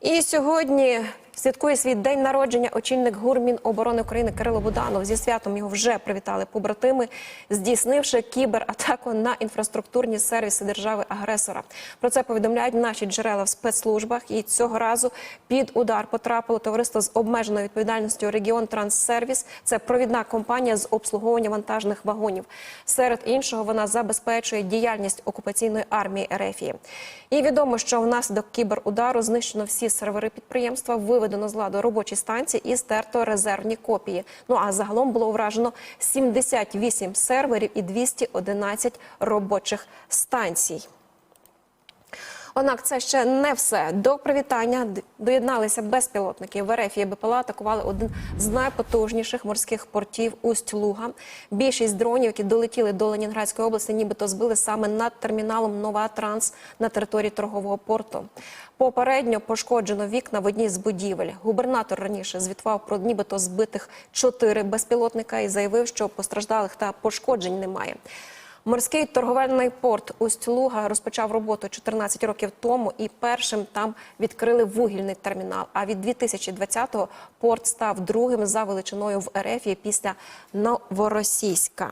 І сьогодні святкує свій день народження очільник гурмін оборони України Кирило Буданов. Зі святом його вже привітали побратими, здійснивши кібератаку на інфраструктурні сервіси держави-агресора. Про це повідомляють наші джерела в спецслужбах. І цього разу під удар потрапило товариство з обмеженою відповідальністю Регіон Транссервіс. Це провідна компанія з обслуговування вантажних вагонів. Серед іншого вона забезпечує діяльність окупаційної армії Ерефії. І відомо, що внаслідок кіберудару знищено всі сервери підприємства, виведено з ладу робочі станції і стерто резервні копії. Ну а загалом було вражено 78 серверів і 211 робочих станцій. Однак це ще не все. До привітання доєдналися безпілотники. В РФ і БПЛА атакували один з найпотужніших морських портів Усть-Луга. Більшість дронів, які долетіли до Ленінградської області, нібито збили саме над терміналом Нова Транс на території торгового порту. Попередньо пошкоджено вікна в одній з будівель. Губернатор раніше звітував про нібито збитих чотири безпілотника і заявив, що постраждалих та пошкоджень немає. Морський торговельний порт Усть-Луга розпочав роботу 14 років тому, і першим там відкрили вугільний термінал. А від 2020-го порт став другим за величиною в РФ після Новоросійська.